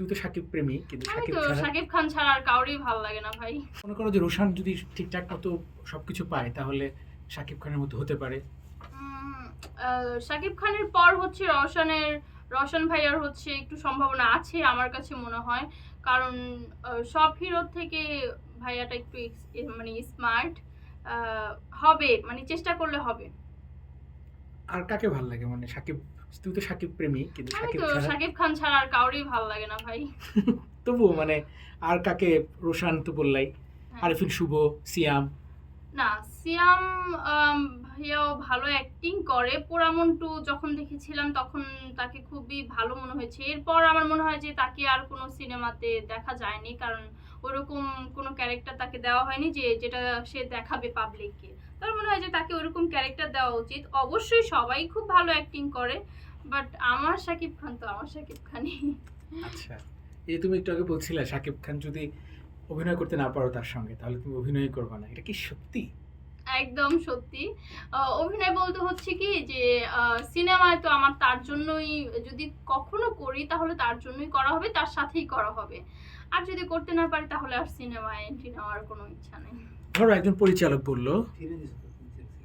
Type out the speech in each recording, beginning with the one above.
তুই তো সাকিব প্রেমী কিন্তু সাকিব শাকিব খান ছাড়া আর কাউরই ভালো লাগে না ভাই। মনে করো যে রোশান যদি ঠিকঠাক মতো সবকিছু পায় তাহলে সাকিব খানের মতো হতে পারে। শাকিব খানের পর হচ্ছে রওশনের রওশন ভাইয়ার হচ্ছে একটু সম্ভাবনা আছে আমার কাছে মনে হয়। কারণ সব হিরোর থেকে ভাইয়াটা একটু মানে স্মার্ট হবে মানে চেষ্টা করলে হবে। আর কাকে ভালো লাগে? মানে সাকিব তুই তো সাকিব প্রেমী কিন্তু সাকিব তো শাকিব খান ছাড়া আর কাউরই ভালো লাগে না ভাই। তবুও মানে আর কাকে? রোশান তো বললাই। হ্যাঁ। আরিফিন শুভ সিয়াম। না সিয়াম ভাইয়াও ভালো অ্যাক্টিং করে। পোড়ামন টু যখন দেখেছিলাম তখন তাকে খুবই ভালো মনে হয়েছে। এরপর আমার মনে হয় যে তাকে আর কোনো সিনেমাতে দেখা যায়নি কারণ ওরকম কোনো ক্যারেক্টার তাকে দেওয়া হয়নি যে যেটা সে দেখাবে পাবলিককে তার মনে হয় যে তাকে ওরকম ক্যারেক্টার দেওয়া উচিত। অবশ্যই সবাই খুব ভালো অ্যাক্টিং করে বাট আমার শাকিব খান তো আমার শাকিব খানই। আচ্ছা এই তুমি একটু আগে বলছিলে সাকিব খান যদি অভিনয় করতে না পারো তার সঙ্গে তাহলে তুমি অভিনয় করবে না। এটা কি সত্যি? একদম সত্যি। অভিনয় বলতে হচ্ছে কি যে সিনেমায় তো আমার তার জন্যই যদি কখনো করি তাহলে তার জন্যই করা হবে তার সাথেই করা হবে। আর যদি করতে না পারি তাহলে আর সিনেমায় এন্ট্রি নেওয়ার কোনো ইচ্ছা নেই। ধরো একজন পরিচালক বলল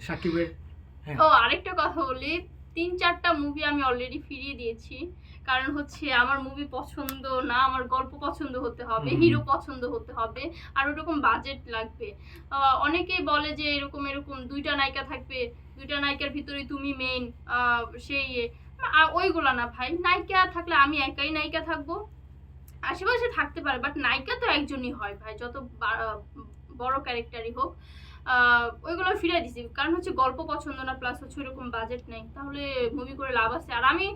সাকিবের হ্যাঁ। ও আরেকটা কথা বলি তিন চারটা মুভি আমি অলরেডি ফিরিয়ে দিয়েছি। কারণ হচ্ছে আমার মুভি পছন্দ না আমার গল্প পছন্দ হতে হবে হিরো পছন্দ হতে হবে আর ওরকম বাজেট লাগবে। অনেকেই বলে যে এরকম এরকম দুইটা নায়িকা থাকবে দুইটা নায়িকার ভিতরে তুমি মেইন সেই ওইগুলা না ভাই নায়িকা থাকলে আমি একাই নায়িকা থাকব। আশেপাশে থাকতে পারে বাট নায়িকা তো একজনই হয় ভাই যত বড় ক্যারেক্টারই হোক ওইগুলো ফিরে দিছি। কারণ হচ্ছে গল্প পছন্দ না প্লাস হচ্ছে ওইরকম বাজেট নেই। তাহলে মুভি করে লাভ আছে। আর আমি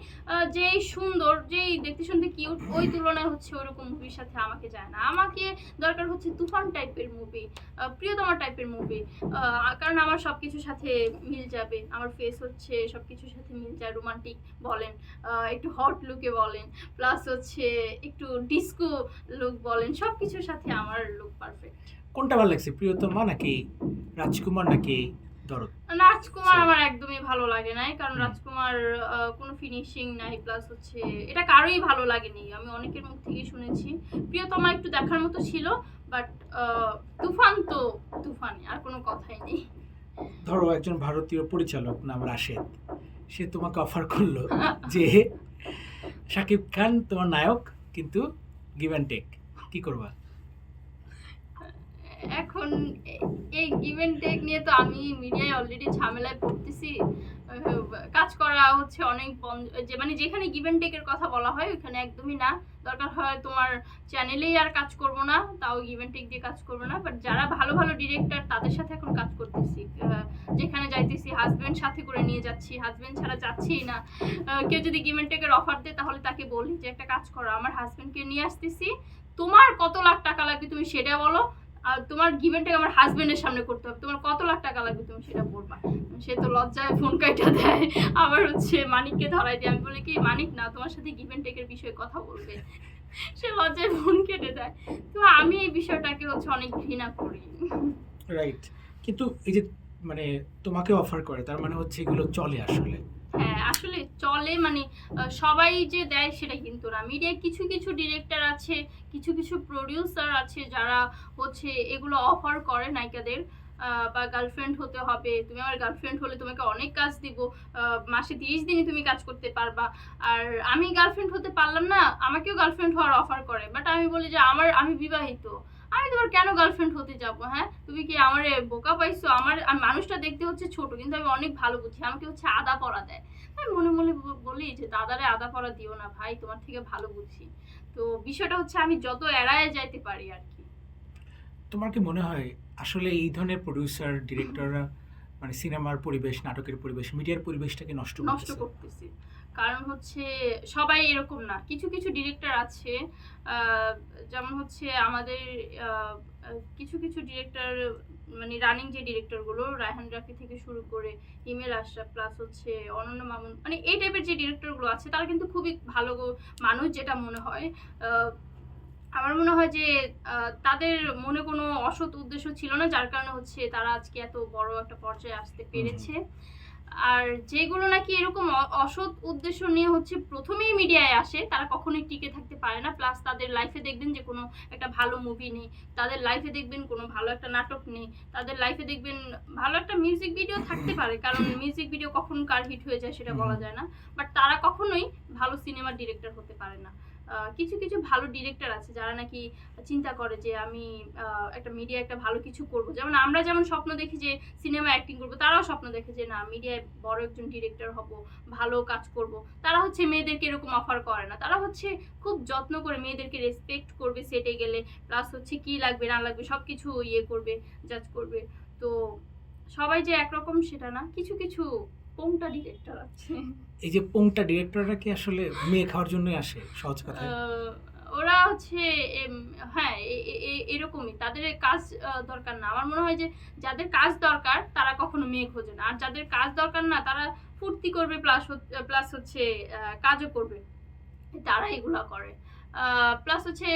যেই সুন্দর, যেই দেখতে শুনতে কিউট ওই তুলনায় হচ্ছে ওইরকম মুভির সাথে আমাকে যায় না। আমাকে দরকার হচ্ছে তুফান টাইপের মুভি প্রিয়তমা টাইপের মুভি কারণ আমার সব কিছুর সাথে মিল যাবে। আমার ফেস হচ্ছে সব কিছুর সাথে মিল যায় রোমান্টিক বলেন একটু হট লুকে বলেন প্লাস হচ্ছে একটু ডিস্কো লুক বলেন সব কিছুর সাথে আমার লুক পারফেক্ট কোনটা ভালো লাগছে প্রিয়তমা নাকি রাজকুমার নাকি দরদ? রাজকুমার আমার একদমই ভালো লাগে নাই কারণ রাজকুমার কোনো ফিনিশিং নাই প্লাস হচ্ছে এটা কারোই ভালো লাগেনি আমি অনেকের মুখ থেকেই শুনেছি। প্রিয়তমা একটু দেখার মতো ছিল বাট তুফান তো তুফানই আর কোনো কথাই নেই। ধরো একজন ভারতীয় পরিচালক নাম রাশেদ সে তোমাকে অফার করল যে সাকিব খান তোমার নায়ক কিন্তু গিভ অ্যান্ড টেক কি করবা? এখন এই গিভেন টেক নিয়ে তো আমি মিডিয়ায় অলরেডি ঝামেলায় পড়তেছি। কাজ করা হচ্ছে অনেক বন্ধ যে মানে যেখানে গিভেন টেকের কথা বলা হয় ওখানে একদমই না। দরকার হয় তোমার চ্যানেলেই আর কাজ করব না, তাও গিভেন টেক দিয়ে কাজ করব না। বাট যারা ভালো ভালো ডিরেক্টর তাদের সাথে এখন কাজ করতেছি। যেখানে যাইতেছি হাজবেন্ড সাথে করে নিয়ে যাচ্ছি। হাজবেন্ড ছাড়া যাচ্ছিই না। কেউ যদি গিভেন টেকের অফার দেয়, তাহলে তাকে বলি যে, একটা কাজ করো, আমার হাজবেন্ডকে নিয়ে আসতেছি। তোমার কত লাখ টাকা লাগবে তুমি সেটা বলো আর তোমার গিভেনটাকে আমার হাজবেন্ডের সামনে করতে হবে। তোমার কত লাখ টাকা লাগবে তুমি সেটা বলবা। সে তো লজ্জায় ফোন কাইটা দেয়। আবার হচ্ছে মানিককে ধরাই দিয়ে। আমি বলি, কি মানিক না, তোমার সাথে গিভেন টেকের বিষয়ে কথা বলবে? সে লজ্জায় ফোন কেটে দেয়। তো আমি এই বিষয়টাকে হচ্ছে অনেক ঘৃণা করি। রাইট কিন্তু এই যে মানে তোমাকে অফার করে, তার মানে হচ্ছে এগুলো চলে আসলে। হ্যাঁ আসলে চলে মানে সবাই যে দেয় সেটা কিন্তু না। মিডিয়ায় কিছু কিছু ডিরেক্টর আছে, কিছু কিছু প্রডিউসার আছে যারা হচ্ছে এগুলো অফার করে নায়িকাদের বা গার্লফ্রেন্ড হতে হবে, তুমি আমার গার্লফ্রেন্ড হলে তোমাকে অনেক কাজ দিব মাসে তিরিশ দিনই তুমি কাজ করতে পারবা। আর আমি গার্লফ্রেন্ড হতে পারলাম না, আমাকেও গার্লফ্রেন্ড হওয়ার অফার করে। বাট আমি বলি যে আমার, আমি বিবাহিত। আমি তোমার কেন গার্লফ্রেন্ড হতে যাব হ্যাঁ? তুমি কি আমার বোকা পাইছো? আমার আমি মানুষটা দেখতে হচ্ছে ছোট কিন্তু আমি অনেক ভালো বুঝি। আমাকে হচ্ছে আদা পড়া দেয়। আমি মনে মনে বলি যে দাদারে আদা পড়া দিও না ভাই তোমার থেকে ভালো বুঝি। তো বিষয়টা হচ্ছে আমি যত এড়ায় যাইতে পারি আর কি। তোমার কি মনে হয় আসলে এই ধরনের প্রডিউসার ডিরেক্টররা মানে সিনেমার পরিবেশ নাটকের পরিবেশ মিডিয়ার পরিবেশটাকে নষ্ট নষ্ট করতেছি। কারণ হচ্ছে সবাই এরকম না। কিছু কিছু ডিরেক্টর আছে যেমন হচ্ছে আমাদের কিছু কিছু ডিরেক্টর মানে রানিং যে ডিরেক্টরগুলো রায়হান রাফি থেকে শুরু করে ইমেল আশরাফ প্লাস হচ্ছে অনন্য মামুন মানে এই টাইপের যে ডিরেক্টরগুলো আছে তারা কিন্তু খুবই ভালো মানুষ যেটা মনে হয়। আমার মনে হয় যে তাদের মনে কোনো অসৎ উদ্দেশ্য ছিল না যার কারণে হচ্ছে তারা আজকে এত বড় একটা পর্যায়ে আসতে পেরেছে। আর যেগুলো নাকি এরকম অসৎ উদ্দেশ্য নিয়ে হচ্ছে প্রথমেই মিডিয়ায় আসে, তারা কখনোই টিকে থাকতে পারে না। প্লাস তাদের লাইফে দেখবেন যে কোনো একটা ভালো মুভি নেই, তাদের লাইফে দেখবেন কোনো ভালো একটা নাটক নেই, তাদের লাইফে দেখবেন ভালো একটা মিউজিক ভিডিও থাকতে পারে, কারণ মিউজিক ভিডিও কখন কার হিট হয়ে যায় সেটা বলা যায় না। বাট তারা কখনোই ভালো সিনেমার ডিরেক্টর হতে পারে না। কিছু কিছু ভালো ডিরেক্টর আছে যারা নাকি চিন্তা করে যে আমি একটা মিডিয়া একটা ভালো কিছু করব। যেমন আমরা যেমন স্বপ্ন দেখি যে সিনেমা অ্যাক্টিং করব, তারাও স্বপ্ন দেখে যে না মিডিয়ায় বড় একজন ডিরেক্টর হব, ভালো কাজ করব। তারা হচ্ছে মেয়েদেরকে এরকম অফার করে না। তারা হচ্ছে খুব যত্ন করে মেয়েদেরকে রেসপেক্ট করবে সেটে গেলে প্লাস হচ্ছে কি লাগবে, না লাগবে সব কিছু ইয়ে করবে জাজ করবে। তো সবাই যে একরকম সেটা না, কিছু কিছু পোংটা ডিরেক্টর আছে। এই যে পোংটা ডিরেক্টররা কি আসলে মেয়ে খাওয়ার জন্যই আসে? সহজ আহ, ওরা হচ্ছে হ্যাঁ এরকমই। তাদের কাজ দরকার না। আমার মনে হয় যে যাদের কাজ দরকার তারা কখনো মেয়ে খোঁজে না। আর যাদের কাজ দরকার না তারা ফুর্তি করবে প্লাস প্লাস হচ্ছে কাজও করবে। তারা এগুলা করে। প্লাস হচ্ছে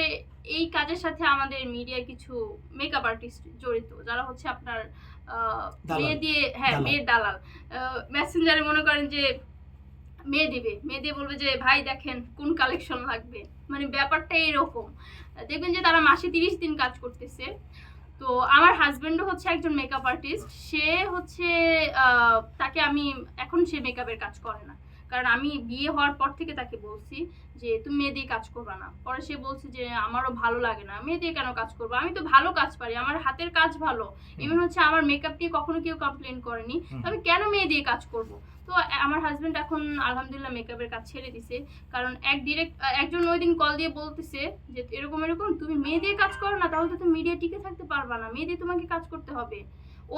এই কাজের সাথে আমাদের মিডিয়া কিছু মেকআপ আর্টিস্ট জড়িত যারা হচ্ছে আপনার মেয়ে দিয়ে হ্যাঁ মেয়ের দালাল। মেসেঞ্জারে মনে করেন যে মেয়ে দিবে মেয়ে দিয়ে বলবে যে ভাই দেখেন কোন কালেকশন লাগবে? মানে ব্যাপারটা এরকম। দেখবেন যে তারা মাসে তিরিশ দিন কাজ করতেছে। তো আমার হাজব্যান্ডও হচ্ছে একজন মেকআপ আর্টিস্ট সে হচ্ছে তাকে আমি এখন সে মেকআপের কাজ করে না। কারণ আমি বিয়ে হওয়ার পর থেকে তাকে বলছি যে তুমি মেয়ে দিয়ে কাজ করবা না। পরে সে বলছে যে আমারও ভালো লাগে না। মেয়ে দিয়ে কেন কাজ করব? আমি তো ভালো কাজ পারি আমার হাতের কাজ ভালো। ইভেন হচ্ছে আমার মেকআপ নিয়ে কখনো কেউ কমপ্লেন করেনি। আমি কেন মেয়ে দিয়ে কাজ করব? তো আমার হাজবেন্ড এখন আলহামদুলিল্লাহ মেকআপের কাজ ছেড়ে দিছে। কারণ এক ডিরেক্ট একজন ওই দিন কল দিয়ে বলতেছে যে এরকম এরকম তুমি মেয়ে দিয়ে কাজ করো না তাহলে তো তুমি মিডিয়া টিকে থাকতে পারবা না। মেয়ে দিয়ে তোমাকে কাজ করতে হবে।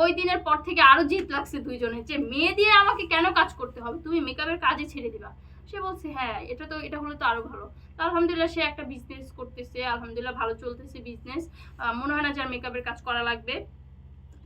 ওই দিনের পর থেকে আরও জিত লাগছে দুইজনের, যে মেয়ে দিয়ে আমাকে কেন কাজ করতে হবে? তুমি মেকআপের কাজে ছেড়ে দিবা। সে বলছে হ্যাঁ এটা তো, এটা হলে তো আরও ভালো। আলহামদুলিল্লাহ সে একটা বিজনেস করতেছে, আলহামদুলিল্লাহ ভালো চলতেছে বিজনেস মনে হয় না যে যার মেকআপের কাজ করা লাগবে।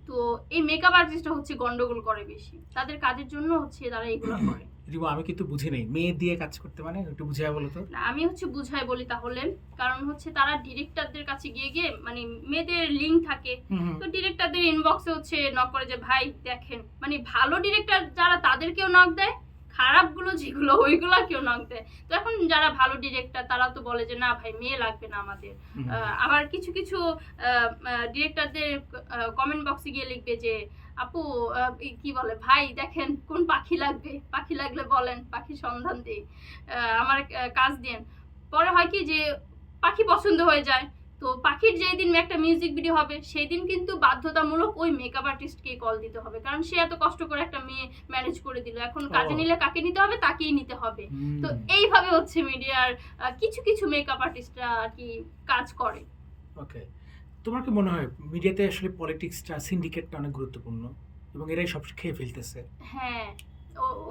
তো এই মেকআপ আর্টিস্টটা হচ্ছে গন্ডগোল করে বেশি। তাদের কাজের জন্য হচ্ছে তারা এগুলো করে। রিবু আমি কিন্তু বুঝি নাই। মেয়ে দিয়ে কাজ করতে মানে? একটু বুঝিয়ে বলো তো। না, আমি হচ্ছে বুঝাই বলি তাহলে। কারণ হচ্ছে তারা ডিরেক্টরদের কাছে গিয়ে গিয়ে মানে মেয়েদের লিঙ্ক থাকে। তো ডিরেক্টরদের ইনবক্সে হচ্ছে নক করে যে ভাই দেখেন মানে ভালো ডিরেক্টর যারা তাদেরকেও নক দেয় খারাপগুলো যেগুলো ওইগুলো কেউ নক দেয়। তো এখন যারা ভালো ডিরেক্টর তারা তো বলে যে না ভাই মেয়ে লাগবে না আমাদের। আবার কিছু কিছু ডিরেক্টরদের কমেন্ট বক্সে গিয়ে লিখবে যে আপু কি বলে ভাই দেখেন কোন পাখি লাগবে? পাখি লাগলে বলেন পাখির সন্ধান দিই। আমার কাজ দেন। পরে হয় কি যে পাখি পছন্দ হয়ে যায়। তো পাখির যেই দিন একটা মিউজিক ভিডিও হবে সেই দিন কিন্তু বাধ্যতামূলক ওই মেকআপ আর্টিস্টকে কল দিতে হবে। কারণ সে এত কষ্ট করে একটা মেয়ে ম্যানেজ করে দিল। এখন কাজে নিলে কাকে নিতে হবে? তাকেই নিতে হবে। তো এইভাবে হচ্ছে মিডিয়ার কিছু কিছু মেকআপ আর্টিস্টরা আর কি কাজ করে। ওকে তোমার কি মনে হয় মিডিয়াতে আসলে পলিটিক্সটা সিন্ডিকেটটা অনেক গুরুত্বপূর্ণ? এবং এরাই সব খেয়ে ফেলতেছে? হ্যাঁ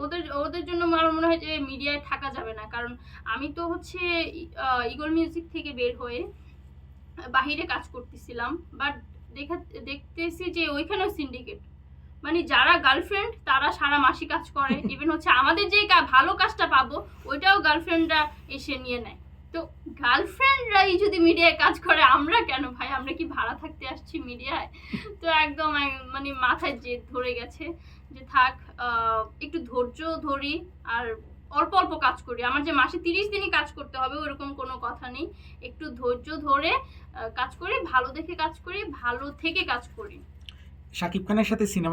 ওদের ওদের জন্য আমার মনে হয় যে মিডিয়ায় থাকা যাবে না। কারণ আমি তো হচ্ছে ইগল মিউজিক থেকে বের হয়ে বাহিরে কাজ করতেছিলাম। বাট দেখা দেখতেছি যে ওইখানেও সিন্ডিকেট মানে যারা গার্লফ্রেন্ড তারা সারা মাসি কাজ করে। ইভেন হচ্ছে আমাদের যে ভালো কাজটা পাবো ওইটাও গার্লফ্রেন্ডরা এসে নিয়ে নেয়। তো গার্লফ্রেন্ডরাই যদি মিডিয়ায় কাজ করে, আমরা কেন ভাই? আমরা কি ভাড়া থাকতে আসছি মিডিয়ায় তো একদম মানে মাথায় জেদ ধরে গেছে যে থাক একটু ধৈর্য ধরি আর অল্প অল্প কাজ করি। আমার যে মাসে তিরিশ দিনই কাজ করতে হবে, ওরকম কোনো কথা নেই। একটু ধৈর্য ধরে কাজ করি, ভালো দেখে কাজ করি, ভালো থেকে কাজ করি। শাকিব খানের সাথে সিনেমা